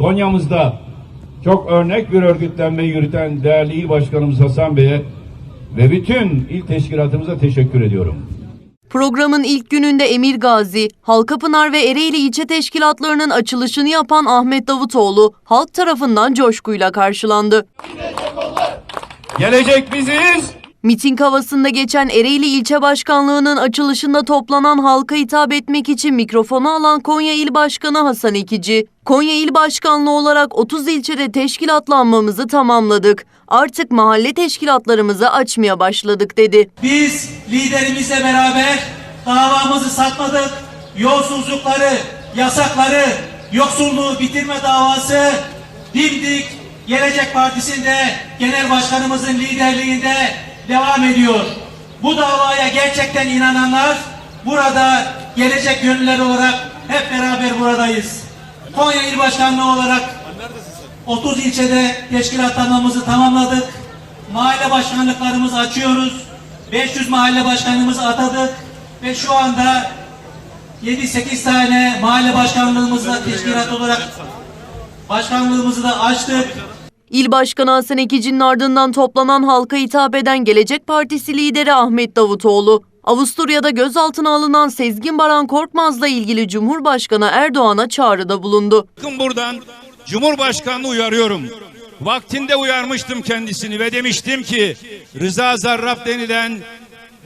Konya'mızda çok örnek bir örgütlenme yürüten değerli İl Başkanımız Hasan Bey'e ve bütün il teşkilatımıza teşekkür ediyorum. Programın ilk gününde Emir Gazi, Halkapınar ve Ereğli ilçe teşkilatlarının açılışını yapan Ahmet Davutoğlu halk tarafından coşkuyla karşılandı. Gelecek biziz. Miting havasında geçen Ereğli İlçe Başkanlığı'nın açılışında toplanan halka hitap etmek için mikrofonu alan Konya İl Başkanı Hasan Ekici, Konya İl Başkanlığı olarak 30 ilçede teşkilatlanmamızı tamamladık. Artık mahalle teşkilatlarımızı açmaya başladık dedi. Biz liderimizle beraber davamızı satmadık. Yolsuzlukları, yasakları, yoksulluğu bitirme davası dimdik Gelecek Partisi'nde genel başkanımızın liderliğinde devam ediyor. Bu davaya gerçekten inananlar burada gelecek gönüller olarak hep beraber buradayız. Konya İl Başkanlığı olarak 30 ilçede teşkilatlanmamızı tamamladık. Mahalle başkanlıklarımızı açıyoruz. 500 mahalle başkanımızı atadık. Ve şu anda 7-8 tane mahalle başkanlığımızla teşkilat olarak başkanlığımızı da açtık. İl Başkanı Hasan Ekici'nin ardından toplanan halka hitap eden Gelecek Partisi lideri Ahmet Davutoğlu, Avusturya'da gözaltına alınan Sezgin Baran Korkmaz'la ilgili Cumhurbaşkanı Erdoğan'a çağrıda bulundu. Bakın buradan Cumhurbaşkanlığı uyarıyorum. Vaktinde uyarmıştım kendisini ve demiştim ki Rıza Zarrab denilen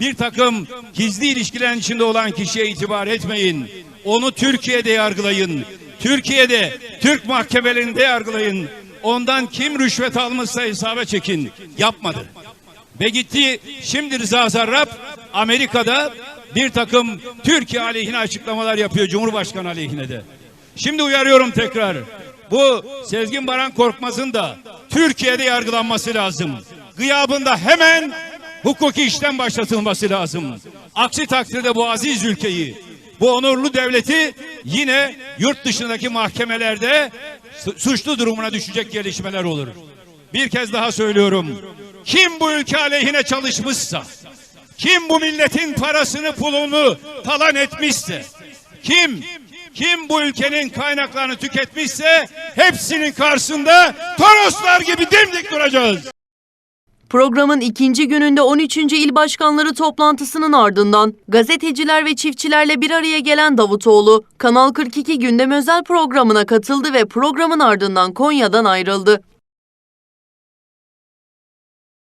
bir takım gizli ilişkilerin içinde olan kişiye itibar etmeyin. Onu Türkiye'de yargılayın. Türkiye'de Türk mahkemelerinde yargılayın. Ondan kim rüşvet almışsa hesaba çekin. Yapmadı. Ve gitti şimdi Rıza Zarrab Amerika'da bir takım Türkiye aleyhine açıklamalar yapıyor Cumhurbaşkanı aleyhine de. Şimdi uyarıyorum tekrar. Bu Sezgin Baran Korkmaz'ın da Türkiye'de yargılanması lazım. Gıyabında hemen hukuki işlem başlatılması lazım. Aksi takdirde bu aziz ülkeyi, bu onurlu devleti yine yurt dışındaki mahkemelerde suçlu durumuna düşecek gelişmeler olur. Bir kez daha söylüyorum. Kim bu ülke aleyhine çalışmışsa, kim bu milletin parasını pulunu talan etmişse, kim kim bu ülkenin kaynaklarını tüketmişse hepsinin karşısında Toroslar gibi dimdik duracağız. Programın ikinci gününde 13. İl Başkanları toplantısının ardından gazeteciler ve çiftçilerle bir araya gelen Davutoğlu, Kanal 42 Gündem Özel programına katıldı ve programın ardından Konya'dan ayrıldı.